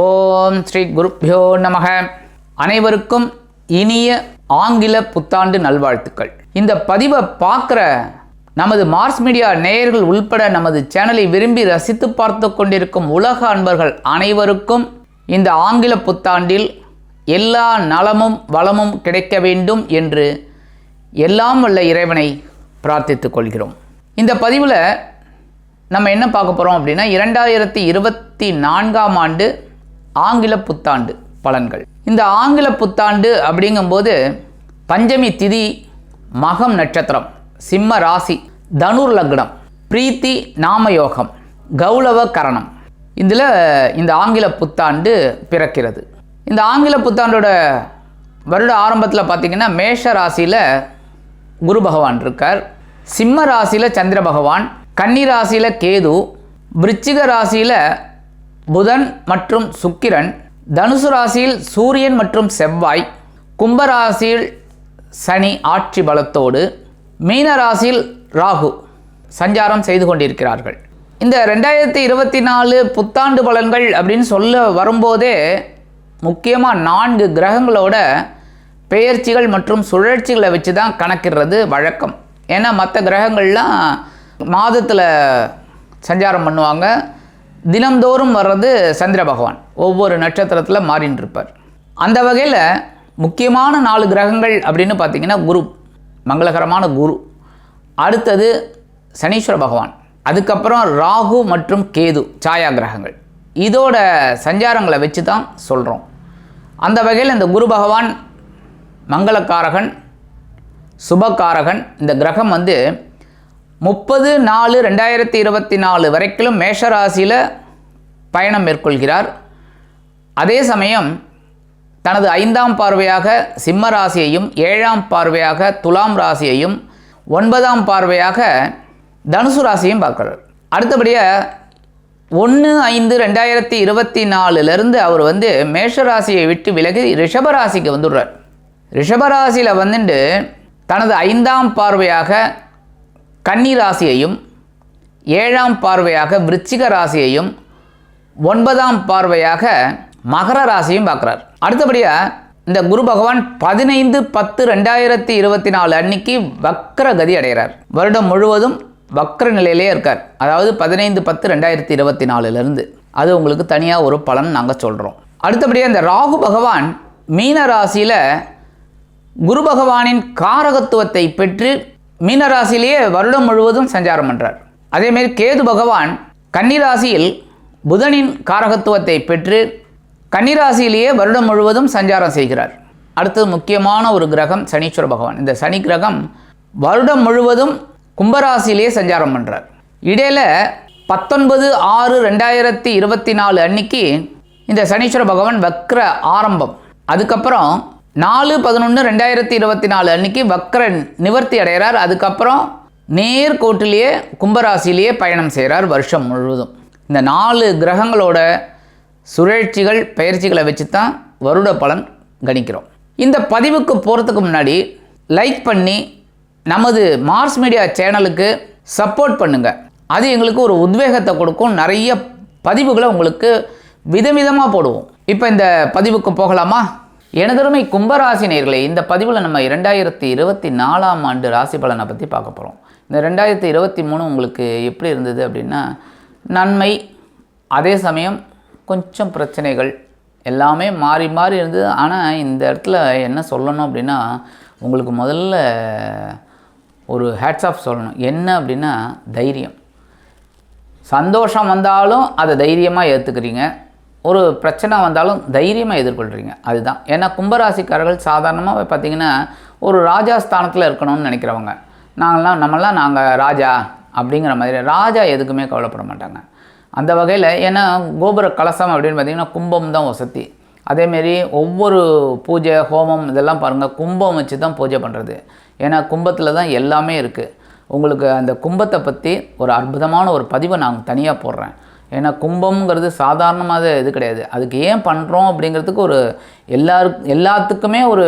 ஓம் ஸ்ரீ குருப்பியோ நமக. அனைவருக்கும் இனிய ஆங்கில புத்தாண்டு நல்வாழ்த்துக்கள். இந்த பதிவை பார்க்குற நமது மார்ஸ் மீடியா நேயர்கள் உள்பட நமது சேனலை விரும்பி ரசித்து பார்த்து கொண்டிருக்கும் உலக அன்பர்கள் அனைவருக்கும் இந்த ஆங்கில புத்தாண்டில் எல்லா நலமும் வளமும் கிடைக்க வேண்டும் என்று எல்லாம் வல்ல இறைவனை பிரார்த்தித்து கொள்கிறோம். இந்த பதிவில் நம்ம என்ன பார்க்க போகிறோம் அப்படின்னா இரண்டாயிரத்தி இருபத்தி நான்காம் ஆண்டு ஆங்கில புத்தாண்டு பலன்கள். இந்த ஆங்கில புத்தாண்டு அப்படிங்கும்போது பஞ்சமி திதி மகம் நட்சத்திரம் சிம்ம ராசி தனுர் லக்னம் பிரீத்தி நாமயோகம் கௌளவ கரணம். இதில் இந்த ஆங்கில புத்தாண்டு பிறக்கிறது. இந்த ஆங்கில புத்தாண்டோட வருட ஆரம்பத்தில் பார்த்தீங்கன்னா மேஷ ராசியில் குரு பகவான் இருக்கார். சிம்ம ராசியில் சந்திர பகவான் கன்னி ராசியில் கேது விருச்சிக ராசியில் புதன் மற்றும் சுக்கிரன் தனுசு ராசியில் சூரியன் மற்றும் செவ்வாய் கும்பராசியில் சனி ஆட்சி பலத்தோடு மீன ராசியில் ராகு சஞ்சாரம் செய்து கொண்டிருக்கிறார்கள். இந்த ரெண்டாயிரத்தி இருபத்தி நாலு புத்தாண்டு பலன்கள் அப்படின்னு சொல்ல வரும்போதே முக்கியமாக நான்கு கிரகங்களோட பெயர்ச்சிகள் மற்றும் சுழற்சிகளை வச்சு தான் கணக்கிடுறது வழக்கம். ஏன்னா மற்ற கிரகங்கள்லாம் மாதத்தில் சஞ்சாரம் பண்ணுவாங்க தினம்தோறும் வர்றது சந்திர பகவான். ஒவ்வொரு நட்சத்திரத்தில் மாறின்னு இருப்பார் அந்த வகையில் முக்கியமான நாலு கிரகங்கள் அப்படின்னு பார்த்தீங்கன்னா குரு மங்களகரமான குரு. அடுத்தது சனீஸ்வர பகவான். அதுக்கப்புறம் ராகு மற்றும் கேது சாயா கிரகங்கள். இதோட சஞ்சாரங்களை வச்சு தான் சொல்கிறோம் அந்த வகையில் இந்த குரு பகவான் மங்களக்காரகன் சுபகாரகன் இந்த கிரகம் வந்து முப்பது நாலு ரெண்டாயிரத்தி இருபத்தி நாலு வரைக்கும் மேஷராசியில் பயணம் மேற்கொள்கிறார். அதே சமயம் தனது ஐந்தாம் பார்வையாக சிம்ம ராசியையும் ஏழாம் பார்வையாக துலாம் ராசியையும் ஒன்பதாம் பார்வையாக தனுசு ராசியையும் பார்க்குறார். அடுத்தபடியாக ஒன்று ஐந்து ரெண்டாயிரத்தி இருபத்தி நாலுலேருந்து அவர் வந்து மேஷ ராசியை விட்டு விலகி ரிஷபராசிக்கு வந்துடுறார். ரிஷபராசியில் வந்துட்டு தனது ஐந்தாம் பார்வையாக கன்னி ராசியையும் ஏழாம் பார்வையாக விருச்சிக ராசியையும் ஒன்பதாம் பார்வையாக மகர ராசியும் பார்க்குறார். அடுத்தபடியாக இந்த குரு பகவான் பதினைந்து பத்து ரெண்டாயிரத்தி இருபத்தி நாலு அன்னைக்கு வக்ர கதி அடைகிறார். வருடம் முழுவதும் வக்ர நிலையிலே இருக்கார். அதாவது பதினைந்து பத்து ரெண்டாயிரத்தி இருபத்தி நாலுலேருந்து. அது உங்களுக்கு தனியாக ஒரு பலன் நாங்கள் சொல்கிறோம் அடுத்தபடியாக இந்த ராகு பகவான் மீன ராசியில் குரு பகவானின் காரகத்துவத்தை பெற்று மீனராசிலேயே வருடம் முழுவதும் சஞ்சாரம் பண்ணுறார் அதேமாரி கேது பகவான் கன்னிராசியில் புதனின் காரகத்துவத்தை பெற்று கன்னிராசியிலேயே வருடம் முழுவதும் சஞ்சாரம் செய்கிறார். அடுத்தது முக்கியமான ஒரு கிரகம் சனீஸ்வர பகவான். இந்த சனி கிரகம் வருடம் முழுவதும் கும்பராசியிலேயே சஞ்சாரம் பண்ணுறார் இடையில பத்தொன்பது ஆறு ரெண்டாயிரத்தி இருபத்தி நாலு அன்னைக்கு இந்த சனீஸ்வர பகவான் வக்ர ஆரம்பம். அதுக்கப்புறம் நாலு பதினொன்று ரெண்டாயிரத்தி இருபத்தி நாலு அன்னைக்கு வக்ரன் நிவர்த்தி அடைகிறார். அதுக்கப்புறம் நேர்கோட்டிலேயே கும்பராசிலேயே பயணம் செய்கிறார் வருஷம் முழுவதும். இந்த நாலு கிரகங்களோட சுழற்சிகள் பயிற்சிகளை வச்சு தான் வருட பலன் கணிக்கிறோம். இந்த பதிவுக்கு போகிறதுக்கு முன்னாடி லைக் பண்ணி நமது மார்ஸ் மீடியா சேனலுக்கு சப்போர்ட் பண்ணுங்கள் அது எங்களுக்கு ஒரு உத்வேகத்தை கொடுக்கும். நிறைய பதிவுகளை உங்களுக்கு விதவிதமாக போடுவோம். இப்போ இந்த பதிவுக்கு போகலாமா? எனதருமை கும்பராசி நேர்களே இந்த பதிவில் நம்ம இரண்டாயிரத்தி இருபத்தி நாலாம் ஆண்டு ராசி பலனை பற்றி பார்க்க போகிறோம் இந்த ரெண்டாயிரத்தி இருபத்தி மூணு உங்களுக்கு எப்படி இருந்தது அப்படின்னா நன்மை அதே சமயம் கொஞ்சம் பிரச்சனைகள் எல்லாமே மாறி மாறி இருந்தது. ஆனால் இந்த இடத்துல என்ன சொல்லணும் அப்படின்னா உங்களுக்கு முதல்ல ஒரு ஹேட்ஸ் ஆஃப் சொல்லணும். என்ன அப்படின்னா தைரியம். சந்தோஷம் வந்தாலும் அதை தைரியமாக ஏற்றுக்கிறீங்க ஒரு பிரச்சனை வந்தாலும் தைரியமாக எதிர்கொள்கிறீங்க அதுதான். ஏன்னா கும்பராசிக்காரர்கள் சாதாரணமாக பார்த்தீங்கன்னா ஒரு ராஜா ஸ்தானத்தில் இருக்கணும்னு நினைக்கிறவங்க. நாங்கள்லாம் நம்மளாம் நாங்கள் ராஜா அப்படிங்கிற மாதிரி ராஜா எதுக்குமே கவலைப்பட மாட்டாங்க. அந்த வகையில் ஏன்னா கோபுர கலசம் அப்படின்னு பார்த்திங்கன்னா கும்பம் தான் வசதி. அதேமாரி ஒவ்வொரு பூஜை ஹோமம் இதெல்லாம் பாருங்கள் கும்பம் வச்சு தான் பூஜை பண்ணுறது ஏன்னா கும்பத்தில் தான் எல்லாமே இருக்குது உங்களுக்கு அந்த கும்பத்தை பற்றி ஒரு அற்புதமான ஒரு பதிவை நான் தனியாக போடுறேன். ஏன்னா கும்பம்ங்கிறது சாதாரணமாக இது கிடையாது. அதுக்கு ஏன் பண்ணுறோம் அப்படிங்கிறதுக்கு ஒரு எல்லாருக்கு எல்லாத்துக்குமே ஒரு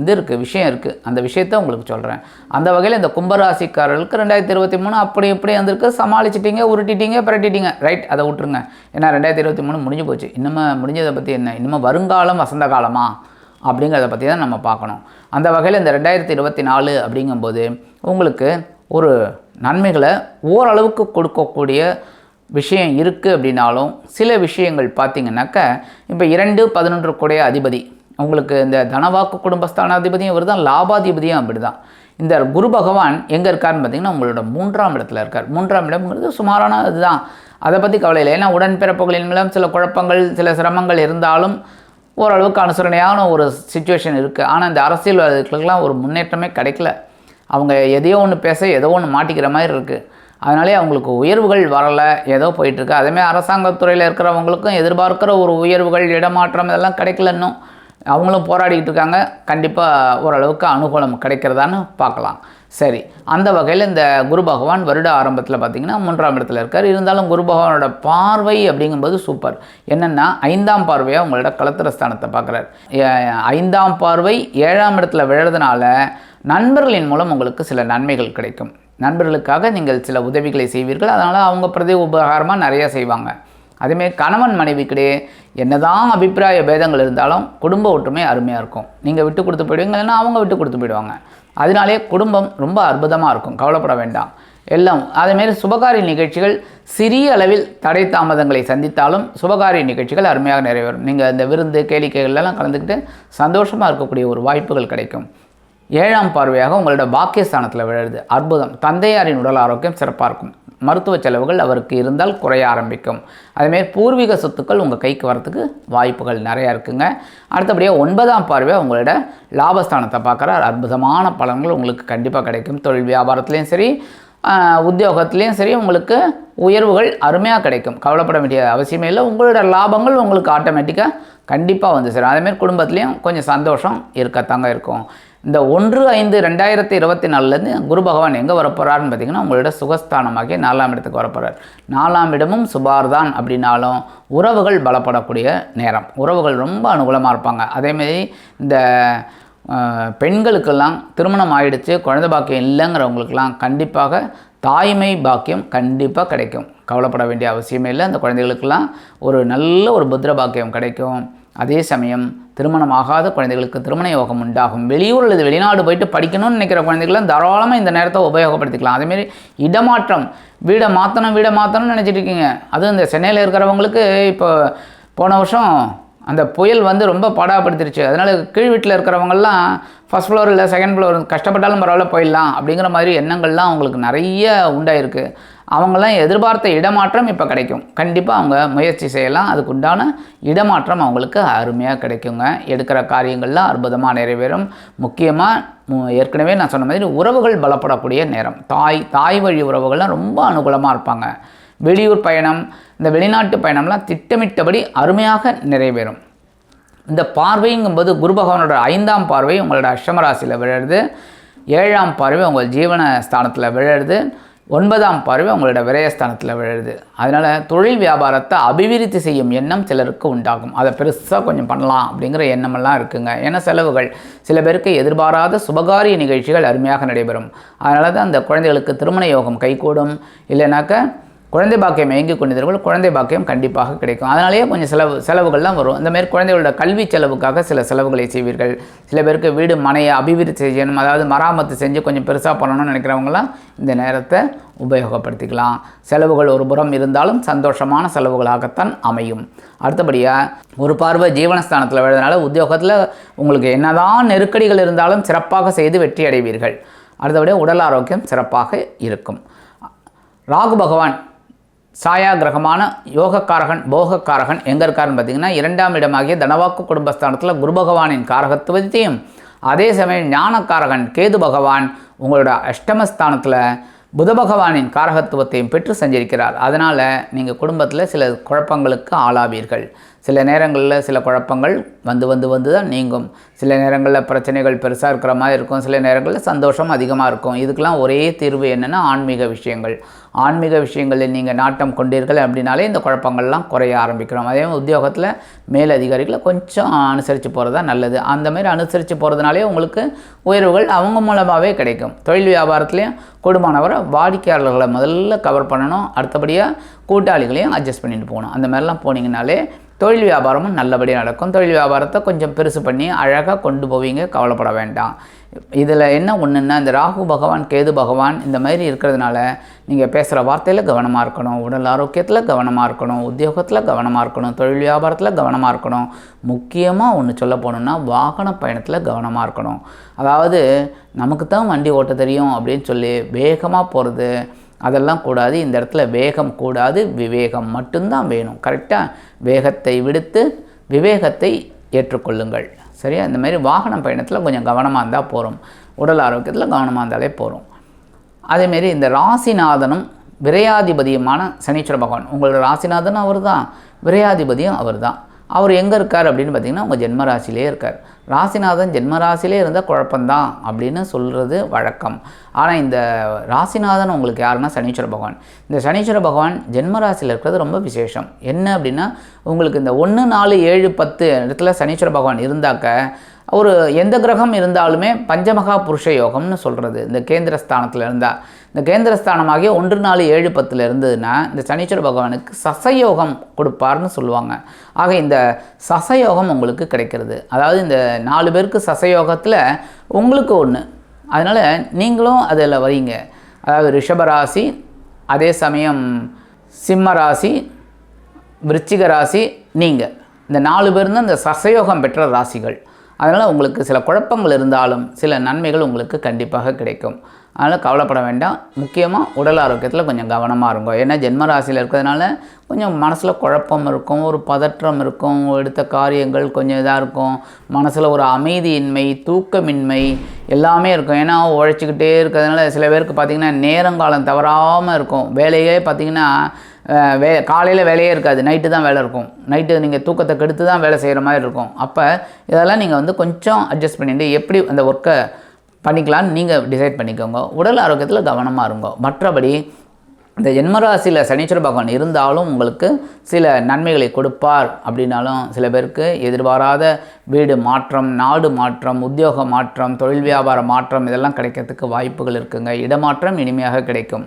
இது இருக்குது விஷயம் இருக்குது அந்த விஷயத்த உங்களுக்கு சொல்கிறேன் அந்த வகையில் இந்த கும்பராசிக்காரர்களுக்கு ரெண்டாயிரத்தி இருபத்தி மூணு அப்படி இப்படி வந்திருக்கு. சமாளிச்சிட்டிங்க உருட்டிட்டீங்க பிரட்டிட்டீங்க. ரைட் அதை விட்டுருங்க. ஏன்னா ரெண்டாயிரத்தி இருபத்தி மூணு முடிஞ்சு போச்சு. இன்னும் முடிஞ்சதை பற்றி என்ன? இன்னும் வருங்காலம் வசந்த காலமா? அப்படிங்கிறத பற்றி தான் நம்ம பார்க்கணும். அந்த வகையில் இந்த ரெண்டாயிரத்தி இருபத்தி நாலு அப்படிங்கும்போது உங்களுக்கு ஒரு நன்மைகளை ஓரளவுக்கு கொடுக்கக்கூடிய விஷயம் இருக்குது அப்படின்னாலும் சில விஷயங்கள் பார்த்தீங்கன்னாக்க இப்போ இரண்டு பதினொன்று குடைய அதிபதி உங்களுக்கு இந்த தனவாக்கு குடும்பஸ்தான அதிபதியும் இவர் தான் லாபாதிபதியும் அப்படி தான் இந்த குரு பகவான் எங்கே இருக்காருன்னு பார்த்தீங்கன்னா உங்களோட மூன்றாம் இடத்துல இருக்கார். மூன்றாம் இடம்ங்கிறது சுமாரான இதுதான். அதை பற்றி கவலை இல்லை. ஏன்னா உடன்பிறப்புகளின் மூலம் சில குழப்பங்கள் சில சிரமங்கள் இருந்தாலும் ஓரளவுக்கு அனுசரணையான ஒரு சுச்சுவேஷன் இருக்குது ஆனால் இந்த அரசியல்வாதிகளுக்கெல்லாம் ஒரு முன்னேற்றமே கிடைக்கல. அவங்க எதையோ ஒன்று பேச ஏதோ ஒன்று மாட்டிக்கிற மாதிரி இருக்குது அதனாலே அவங்களுக்கு உயர்வுகள் வரலை. ஏதோ போயிட்டுருக்கு. அதேமாதிரி அரசாங்கத்துறையில் இருக்கிறவங்களுக்கும் எதிர்பார்க்குற ஒரு உயர்வுகள் இடமாற்றம் இதெல்லாம் கிடைக்கல இன்னும். அவங்களும் போராடிக்கிட்டு இருக்காங்க. கண்டிப்பாக ஓரளவுக்கு அனுகூலம் கிடைக்கிறதான்னு பார்க்கலாம். சரி அந்த வகையில் இந்த குரு பகவான் வருட ஆரம்பத்தில் பார்த்திங்கன்னா மூன்றாம் இடத்துல இருக்கார். இருந்தாலும் குரு பகவானோட பார்வை அப்படிங்கும்போது சூப்பர். என்னென்னா ஐந்தாம் பார்வையாக உங்களோட கலத்திர ஸ்தானத்தை பார்க்குறாரு ஐந்தாம் பார்வை ஏழாம் இடத்துல விழுறதுனால நண்பர்களின் மூலம் உங்களுக்கு சில நன்மைகள் கிடைக்கும். நண்பர்களுக்காக நீங்கள் சில உதவிகளை செய்வீர்கள். அதனால் அவங்க பிரதி உபகாரமாக நிறையா செய்வாங்க. அதேமாரி கணவன் மனைவிக்கிடையே என்னதான் அபிப்பிராய பேதங்கள் இருந்தாலும் குடும்ப ஒற்றுமை அருமையாக இருக்கும். நீங்கள் விட்டு கொடுத்து போயிடுவீங்க இல்லைன்னா அவங்க விட்டு கொடுத்து போயிடுவாங்க. அதனாலே குடும்பம் ரொம்ப அற்புதமாக இருக்கும். கவலைப்பட வேண்டாம். எல்லாம் அதேமாரி சுபகாரிய நிகழ்ச்சிகள் சிறிய அளவில் தடை தாமதங்களை சந்தித்தாலும் சுபகாரிய நிகழ்ச்சிகள் அருமையாக நிறைவேறும். நீங்கள் இந்த விருந்து கேளிக்கைகள்லாம் கலந்துக்கிட்டு சந்தோஷமாக இருக்கக்கூடிய ஒரு வாய்ப்புகள் கிடைக்கும். ஏழாம் பார்வையாக உங்களோட பாக்கியஸ்தானத்தில் விழுது அற்புதம். தந்தையாரின் உடல் ஆரோக்கியம் சிறப்பாக இருக்கும். மருத்துவ செலவுகள் அவருக்கு இருந்தால் குறைய ஆரம்பிக்கும். அதேமாரி பூர்வீக சொத்துக்கள் உங்கள் கைக்கு வரத்துக்கு வாய்ப்புகள் நிறையா இருக்குங்க. அடுத்தபடியாக ஒன்பதாம் பார்வையாக உங்களோட லாபஸ்தானத்தை பார்க்குறார். அற்புதமான பலன்கள் உங்களுக்கு கண்டிப்பாக கிடைக்கும். தொழில் வியாபாரத்துலேயும் சரி உத்தியோகத்துலேயும் சரி உங்களுக்கு உயர்வுகள் அருமையாக கிடைக்கும். கவலைப்பட வேண்டிய அவசியமே இல்லை. உங்களோட லாபங்கள் உங்களுக்கு ஆட்டோமேட்டிக்காக கண்டிப்பாக வந்து சேரும். அதேமாரி குடும்பத்துலேயும் கொஞ்சம் சந்தோஷம் இருக்கத்தாங்க இருக்கும். இந்த ஒன்று ஐந்து ரெண்டாயிரத்தி இருபத்தி நாலுலேருந்து குரு பகவான் எங்கே வரப்போகிறாருன்னு பார்த்தீங்கன்னா உங்களோட சுகஸ்தானமாகி நாலாம் இடத்துக்கு வரப்போகிறார். நாலாம் இடமும் சுபார் தான் அப்படின்னாலும் உறவுகள் பலப்படக்கூடிய நேரம். உறவுகள் ரொம்ப அனுகூலமாக இருப்பாங்க. அதேமாரி இந்த பெண்களுக்கெல்லாம் திருமணம் ஆயிடுச்சு குழந்தை பாக்கியம் இல்லைங்கிறவங்களுக்கெல்லாம் கண்டிப்பாக தாய்மை பாக்கியம் கண்டிப்பாக கிடைக்கும். கவலைப்பட வேண்டிய அவசியமே இல்லை. அந்த குழந்தைகளுக்கெல்லாம் ஒரு நல்ல ஒரு புத்திர பாக்கியம் கிடைக்கும். அதே சமயம் திருமணம் ஆகாத குழந்தைகளுக்கு திருமண யோகம் உண்டாகும். வெளியூர் அல்லது வெளிநாடு போயிட்டு படிக்கணும்னு நினைக்கிற குழந்தைகள்லாம் தாராளமாக இந்த நேரத்தை உபயோகப்படுத்திக்கலாம். அதேமாரி இடமாற்றம் வீடை மாற்றணும் வீடை மாற்றணும்னு நினச்சிட்டு இருக்கீங்க. அதுவும் இந்த சென்னையில் இருக்கிறவங்களுக்கு இப்போ போன வருஷம் அந்த புயல் வந்து ரொம்ப பாடாப்படுத்திருச்சு. அதனால் கீழ் வீட்டில் இருக்கிறவங்கெல்லாம் ஃபஸ்ட் ஃப்ளோர் இல்லை செகண்ட் ஃப்ளோர் கஷ்டப்பட்டாலும் பரவாயில்ல போயிடலாம் அப்படிங்கிற மாதிரி எண்ணங்கள்லாம் அவங்களுக்கு நிறைய உண்டாயிருக்கு. அவங்களாம் எதிர்பார்த்த இடமாற்றம் இப்போ கிடைக்கும். கண்டிப்பாக அவங்க முயற்சி செய்யலாம். அதுக்கு உண்டான இடமாற்றம் அவங்களுக்கு அருமையாக கிடைக்குங்க. எடுக்கிற காரியங்கள்லாம் அற்புதமாக நிறைவேறும். முக்கியமாக ஏற்கனவே நான் சொன்ன மாதிரி உறவுகள் பலப்படக்கூடிய நேரம். தாய் தாய் வழி உறவுகள்லாம் ரொம்ப அனுகூலமாக இருப்பாங்க. வெளியூர் பயணம் இந்த வெளிநாட்டு பயணம்லாம் திட்டமிட்டபடி அருமையாக நிறைவேறும். இந்த பார்வைங்கும்போது குரு பகவானோட ஐந்தாம் பார்வை உங்களோட அஷ்டமராசியில் விழுறது ஏழாம் பார்வை உங்கள் ஜீவன ஸ்தானத்தில் விழுறது ஒன்பதாம் பார்வை உங்களோட விரயஸ்தானத்தில் விழுது. அதனால் தொழில் வியாபாரத்தை அபிவிருத்தி செய்யும் எண்ணம் சிலருக்கு உண்டாகும். அதை பெருசாக கொஞ்சம் பண்ணலாம் அப்படிங்கிற எண்ணமெல்லாம் இருக்குங்க. ஏன்னா செலவுகள். சில பேருக்கு எதிர்பாராத சுபகாரிய நிகழ்ச்சிகள் அருமையாக நடைபெறும். அதனால தான் அந்த குழந்தைகளுக்கு திருமண யோகம் கைகூடும். இல்லைனாக்க குழந்தை பாக்கியம் இயங்கி கொண்டிருந்தவர்கள் குழந்தை பாக்கியம் கண்டிப்பாக கிடைக்கும். அதனாலேயே கொஞ்சம் செலவு செலவுகள்லாம் வரும். இந்த மாதிரி குழந்தைகளோட கல்வி செலவுக்காக சில செலவுகளை செய்வீர்கள். சில பேருக்கு வீடு மனையை அபிவிருத்தி செய்யணும். அதாவது மராமத்து செஞ்சு கொஞ்சம் பெருசாக பண்ணணும்னு நினைக்கிறவங்களாம் இந்த நேரத்தை உபயோகப்படுத்திக்கலாம். செலவுகள் ஒரு புறம் இருந்தாலும் சந்தோஷமான செலவுகளாகத்தான் அமையும். அடுத்தபடியாக ஒரு பார்வை ஜீவனஸ்தானத்தில் விழுறதுனால உத்தியோகத்தில் உங்களுக்கு என்னதான் நெருக்கடிகள் இருந்தாலும் சிறப்பாக செய்து வெற்றி அடைவீர்கள் அடுத்தபடியாக உடல் ஆரோக்கியம் சிறப்பாக இருக்கும். ராகு பகவான் சாயா கிரகமான யோகக்காரகன் போகக்காரகன் எங்கே இருக்காருன்னு பார்த்தீங்கன்னா இரண்டாம் இடமாகிய தனவாக்கு குடும்பஸ்தானத்தில் குரு பகவானின் காரகத்துவத்தையும் அதே சமயம் ஞானக்காரகன் கேது பகவான் உங்களோட அஷ்டமஸ்தானத்தில் புத பகவானின் காரகத்துவத்தையும் பெற்று சஞ்சரிக்கிறார். அதனால் நீங்கள் குடும்பத்தில் சில குழப்பங்களுக்கு ஆளாவீர்கள். சில நேரங்களில் சில குழப்பங்கள் வந்து வந்து வந்து தான் நீங்கும். சில நேரங்களில் பிரச்சனைகள் பெருசாக இருக்கிற மாதிரி இருக்கும். சில நேரங்களில் சந்தோஷம் அதிகமாக இருக்கும். இதுக்கெல்லாம் ஒரே தீர்வு என்னென்னா ஆன்மீக விஷயங்கள். ஆன்மீக விஷயங்களில் நீங்கள் நாட்டம் கொண்டீர்கள் அப்படின்னாலே இந்த குழப்பங்கள்லாம் குறைய ஆரம்பிக்கிறோம். அதே மாதிரி உத்தியோகத்தில் மேலதிகாரிகளை கொஞ்சம் அனுசரித்து போகிறது தான் நல்லது. அந்தமாரி அனுசரித்து போகிறதுனாலே உங்களுக்கு உயர்வுகள் அவங்க மூலமாகவே கிடைக்கும். தொழில் வியாபாரத்துலேயும் கொடுமானவரை வாடிக்கையாளர்களை முதல்ல கவர் பண்ணணும். அடுத்தபடியாக கூட்டாளிகளையும் அட்ஜஸ்ட் பண்ணிட்டு போகணும். அந்த மாதிரிலாம் போனீங்கனாலே தொழில் வியாபாரமும் நல்லபடியாக நடக்கும். தொழில் வியாபாரத்தை கொஞ்சம் பெருசு பண்ணி அழகாக கொண்டு போவீங்க கவலைப்பட வேண்டாம். இதில் என்ன ஒன்றுன்னா இந்த ராகு பகவான் கேது பகவான் இந்த மாதிரி இருக்கிறதுனால நீங்கள் பேசுகிற வார்த்தையில் கவனமாக இருக்கணும். உடல் ஆரோக்கியத்தில் கவனமாக இருக்கணும். உத்தியோகத்தில் கவனமாக இருக்கணும். தொழில் வியாபாரத்தில் கவனமாக இருக்கணும். முக்கியமாக ஒன்று சொல்ல போகணுன்னா வாகன பயணத்தில் கவனமாக இருக்கணும். அதாவது நமக்கு தான் வண்டி ஓட்ட தெரியும் அப்படின்னு சொல்லி வேகமாக போகிறது அதெல்லாம் கூடாது. இந்த இடத்துல வேகம் கூடாது. விவேகம் மட்டும்தான் வேணும். கரெக்டாக வேகத்தை விடுத்து விவேகத்தை ஏற்றுக்கொள்ளுங்கள். சரியா? இந்த மாதிரி வாகனம் பயணத்தில் கொஞ்சம் கவனமாக இருந்தால் போகிறோம் உடல் ஆரோக்கியத்தில் கவனமாக இருந்தாலே போகிறோம் அதேமாரி இந்த ராசிநாதனும் விரையாதிபதியுமான சனீஸ்வர பகவான். உங்களோட ராசிநாதனும் அவர் தான் விரையாதிபதியும் அவர் தான் அவர் எங்கே இருக்கார் அப்படின்னு பார்த்தீங்கன்னா உங்கள் ஜென்ம இருக்கார். ராசிநாதன் ஜென்மராசிலே இருந்தால் குழப்பம்தான் அப்படின்னு சொல்கிறது வழக்கம். ஆனால் இந்த ராசிநாதன் உங்களுக்கு யாருன்னா சனீஸ்வர பகவான். இந்த சனீஸ்வர பகவான் ஜென்மராசியில் இருக்கிறது ரொம்ப விசேஷம். என்ன அப்படின்னா உங்களுக்கு இந்த ஒன்று நாலு ஏழு பத்து இடத்துல சனீஸ்வர பகவான் இருந்தாக்க ஒரு எந்த கிரகம் இருந்தாலுமே பஞ்சமகா புருஷ யோகம்னு சொல்கிறது இந்த கேந்திரஸ்தானத்தில் இருந்தால் இந்த கேந்திரஸ்தானமாகிய ஒன்று நாலு ஏழு பத்தில் இருந்ததுன்னா இந்த சனீஸ்வர பகவானுக்கு சசயோகம் கொடுப்பார்னு சொல்லுவாங்க. ஆக இந்த சசயோகம் உங்களுக்கு கிடைக்கிறது. அதாவது இந்த நாலு பேருக்கு சசயோகத்தில் உங்களுக்கு ஒன்று அதனால் நீங்களும் அதில் வரீங்க. அதாவது ரிஷபராசி அதே சமயம் சிம்ம ராசி விருச்சிக ராசி நீங்கள் இந்த நாலு பேர் தான் இந்த சசயோகம் பெற்ற ராசிகள். அதனால் உங்களுக்கு சில குழப்பங்கள் இருந்தாலும் சில நன்மைகள் உங்களுக்கு கண்டிப்பாக கிடைக்கும். அதனால் கவலைப்பட வேண்டாம். முக்கியமாக உடல் ஆரோக்கியத்தில் கொஞ்சம் கவனமாக இருக்கும் ஏன்னா ஜென்ம ராசியில் இருக்கிறதுனால கொஞ்சம் மனசில் குழப்பம் இருக்கும் ஒரு பதற்றம் இருக்கும் எடுத்த காரியங்கள் கொஞ்சம் இதாக இருக்கும். மனசில் ஒரு அமைதியின்மை தூக்கமின்மை எல்லாமே இருக்கும். ஏன்னா உழைச்சிக்கிட்டே இருக்கிறதுனால சில பேருக்கு பார்த்திங்கன்னா நேரங்காலம் தவறாமல் இருக்கும். வேலையே பார்த்திங்கன்னா வே காலையில் வேலையே இருக்காது. நைட்டு தான் வேலை இருக்கும். நைட்டு நீங்கள் தூக்கத்தை கெடுத்து தான் வேலை செய்கிற மாதிரி இருக்கும். அப்போ இதெல்லாம் நீங்கள் வந்து கொஞ்சம் அட்ஜஸ்ட் பண்ணிட்டு எப்படி அந்த ஒர்க்கை பண்ணிக்கலான்னு நீங்கள் டிசைட் பண்ணிக்கோங்க. உடல் ஆரோக்கியத்தில் கவனமாக இருங்க. மற்றபடி இந்த ஜென்மராசியில் சனீஸ்வர பகவான் இருந்தாலும் உங்களுக்கு சில நன்மைகளை கொடுப்பார் அப்படின்னாலும் சில பேருக்கு எதிர்பாராத வீடு மாற்றம் நாடு மாற்றம் உத்தியோக மாற்றம் தொழில் வியாபார மாற்றம் இதெல்லாம் கிடைக்கிறதுக்கு வாய்ப்புகள் இருக்குங்க. இடமாற்றம் இனிமையாக கிடைக்கும்.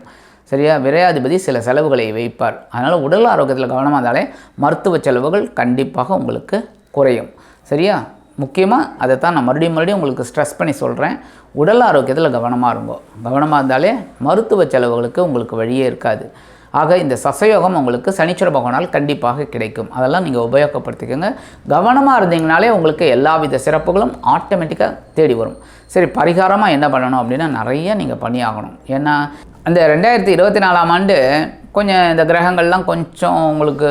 சரியா? விரையாதிபதி சில செலவுகளை வைப்பார். அதனால் உடல் ஆரோக்கியத்தில் கவனமாக இருந்தாலே மருத்துவ செலவுகள் கண்டிப்பாக உங்களுக்கு குறையும். சரியா? முக்கியமாக அதை தான் நான் மறுபடியும் மறுபடியும் உங்களுக்கு ஸ்ட்ரெஸ் பண்ணி சொல்கிறேன் உடல் ஆரோக்கியத்தில் கவனமாக இருங்கோ. கவனமாக இருந்தாலே மருத்துவ செலவுகளுக்கு உங்களுக்கு வழியே இருக்காது. ஆக இந்த சசயோகம் உங்களுக்கு சனீஸ்வர பகவானால் கண்டிப்பாக கிடைக்கும். அதெல்லாம் நீங்கள் உபயோகப்படுத்திக்கோங்க. கவனமாக இருந்தீங்கனாலே உங்களுக்கு எல்லாவித சிறப்புகளும் ஆட்டோமேட்டிக்காக தேடி வரும். சரி பரிகாரமாக என்ன பண்ணணும் அப்படின்னா நிறைய நீங்கள் பண்ணியாகணும். ஏன்னா அந்த ரெண்டாயிரத்தி இருபத்தி நாலாம் ஆண்டு கொஞ்சம் இந்த கிரகங்கள்லாம் கொஞ்சம் உங்களுக்கு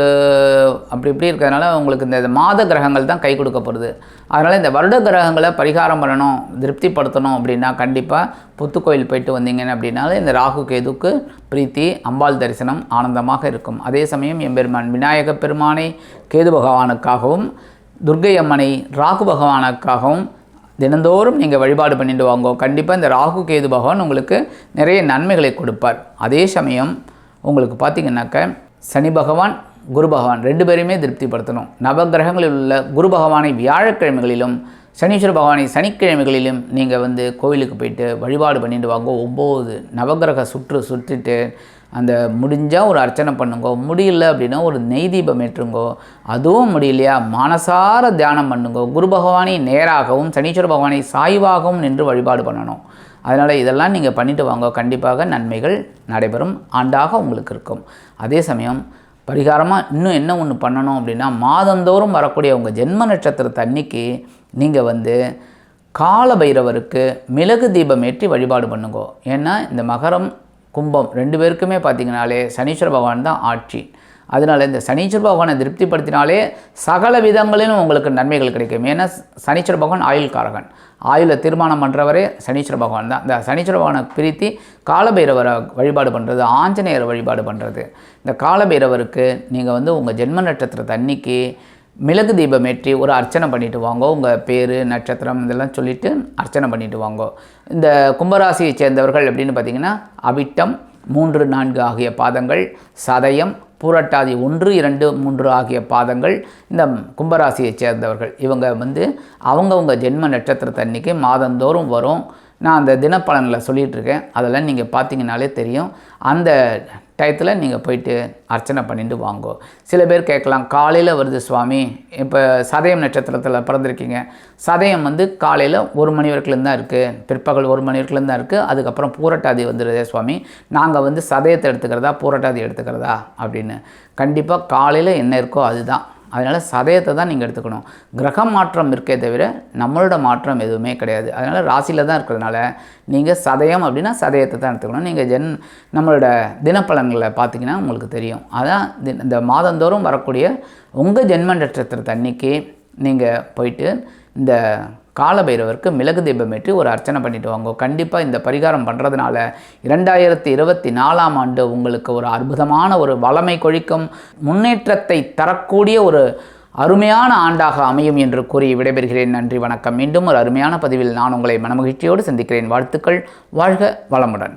அப்படி இப்படி இருக்கிறதுனால உங்களுக்கு இந்த மாத கிரகங்கள் தான் கை கொடுக்க போகிறது அதனால் இந்த வருட கிரகங்களை பரிகாரம் பண்ணணும் திருப்திப்படுத்தணும் அப்படின்னா கண்டிப்பாக புத்துக்கோயில் போயிட்டு வந்தீங்கன்னு அப்படின்னாலே இந்த ராகு கேதுக்கு பிரீத்தி அம்பாள் தரிசனம் ஆனந்தமாக இருக்கும். அதே சமயம் எம்பெருமான் விநாயக பெருமானை கேது பகவானுக்காகவும் துர்க்கை அம்மனை ராகு பகவானுக்காகவும் தினந்தோறும் நீங்கள் வழிபாடு பண்ணிட்டு வாங்கோ. கண்டிப்பாக இந்த ராகு கேது பகவான் உங்களுக்கு நிறைய நன்மைகளை கொடுப்பார். அதே சமயம் உங்களுக்கு பார்த்தீங்கன்னாக்க சனி பகவான் குரு பகவான் ரெண்டு பேருமே திருப்திப்படுத்தணும். நவகிரகங்களில் உள்ள குரு பகவானை வியாழக்கிழமைகளிலும் சனீஸ்வர பகவானை சனிக்கிழமைகளிலும் நீங்கள் வந்து கோவிலுக்கு போயிட்டு வழிபாடு பண்ணிட்டு வாங்க. ஒம்பது நவகிரக சுற்று சுற்றிட்டு அந்த முடிஞ்சால் ஒரு அர்ச்சனை பண்ணுங்கோ முடியல அப்படின்னா ஒரு நெய் தீபம் ஏற்றுங்கோ. அதுவும் முடியலையா? மனசார தியானம் பண்ணுங்கோ. குரு பகவானை நேராகவும் சனீஸ்வர பகவானை சாய்வாகவும் நின்று வழிபாடு பண்ணணும். அதனால் இதெல்லாம் நீங்கள் பண்ணிட்டு வாங்க. கண்டிப்பாக நன்மைகள் நடைபெறும். ஆண்டாக உங்களுக்கு இருக்கும். அதே சமயம் பரிகாரமாக இன்னும் என்ன ஒன்று பண்ணணும் அப்படின்னா மாதந்தோறும் வரக்கூடிய உங்கள் ஜென்ம நட்சத்திரத்தை அன்னைக்கு நீங்கள் வந்து கால பைரவருக்கு மிளகு தீபம் ஏற்றி வழிபாடு பண்ணுங்கோ. ஏன்னா இந்த மகரம் கும்பம் ரெண்டு பேருக்குமே பார்த்தீங்கனாலே சனீஸ்வர பகவான் தான் ஆட்சி. அதனால் இந்த சனீஸ்வர பகவானை திருப்திப்படுத்தினாலே சகல விதங்களிலும் உங்களுக்கு நன்மைகள் கிடைக்கும். ஏன்னா சனீஸ்வர பகவான் ஆயுள்காரகன். ஆயுளை தீர்மானம் பண்ணுறவரே சனீஸ்வர பகவான் தான். இந்த சனீஸ்வர பகவானை பிரித்தி காலபைரவரை வழிபாடு பண்ணுறது ஆஞ்சநேயரை வழிபாடு பண்ணுறது இந்த காலபைரவருக்கு நீங்கள் வந்து உங்கள் ஜென்ம நட்சத்திரத்தை அன்னைக்கு மிளகு தீபம் ஏற்றி ஒரு அர்ச்சனை பண்ணிட்டு வாங்க. உங்கள் பேர் நட்சத்திரம் இதெல்லாம் சொல்லிவிட்டு அர்ச்சனை பண்ணிட்டு வாங்க. இந்த கும்பராசியை சேர்ந்தவர்கள் அப்படின்னு பார்த்தீங்கன்னா அவிட்டம் மூன்று நான்கு ஆகிய பாதங்கள் சதயம் பூரட்டாதி ஒன்று இரண்டு மூன்று ஆகிய பாதங்கள் இந்த கும்பராசியை சேர்ந்தவர்கள். இவங்க வந்து அவங்கவுங்க ஜென்ம நட்சத்திரத்தன்னைக்கு மாதந்தோறும் வரும். நான் அந்த தினப்பலனில் சொல்லிகிட்டு இருக்கேன். அதெல்லாம் நீங்கள் பார்த்தீங்கனாலே தெரியும். அந்த டயத்தில் நீங்கள் போயிட்டு அர்ச்சனை பண்ணிட்டு வாங்கோ. சில பேர் கேட்கலாம் காலையில் வருது சுவாமி. இப்போ சதயம் நட்சத்திரத்தில் பிறந்திருக்கீங்க. சதயம் வந்து காலையில் ஒரு மணி வரைக்கும் தான் இருக்குது பிற்பகல் ஒரு மணி வரைக்கும் தான் இருக்குது அதுக்கப்புறம் பூரட்டாதி வந்துடுதே சுவாமி. நாங்கள் வந்து சதயத்தை எடுத்துக்கிறதா பூரட்டாதி எடுத்துக்கிறதா? அப்படின்னு. கண்டிப்பாக காலையில் என்ன இருக்கோ அதுதான். அதனால் சதயத்தை தான் நீங்கள் எடுத்துக்கணும். கிரக மாற்றம் இருக்கே தவிர நம்மளோட மாற்றம் எதுவுமே கிடையாது. அதனால் ராசியில் தான் இருக்கிறதுனால நீங்கள் சதயம் அப்படின்னா சதயத்தை தான் எடுத்துக்கணும். நீங்கள் ஜென் நம்மளோட தினப்பலன்களை பார்த்தீங்கன்னா உங்களுக்கு தெரியும். அதான் தி- இந்த மாதந்தோறும் வரக்கூடிய உங்கள் ஜென்ம நட்சத்திரத்தை அன்னைக்கு நீங்கள் போயிட்டு இந்த காலபைரவருக்கு மிளகு தீபம் ஏற்றி ஒரு அர்ச்சனை பண்ணிட்டு வாங்க. கண்டிப்பாக இந்த பரிகாரம் பண்ணுறதுனால இரண்டாயிரத்தி இருபத்தி நாலாம் ஆண்டு உங்களுக்கு ஒரு அற்புதமான ஒரு வளமை கொழிக்கும் முன்னேற்றத்தை தரக்கூடிய ஒரு அருமையான ஆண்டாக அமையும் என்று கூறி விடைபெறுகிறேன். நன்றி வணக்கம். மீண்டும் ஒரு அருமையான பதிவில் நான் உங்களை மனமகிழ்ச்சியோடு சந்திக்கிறேன். வாழ்த்துக்கள். வாழ்க வளமுடன்.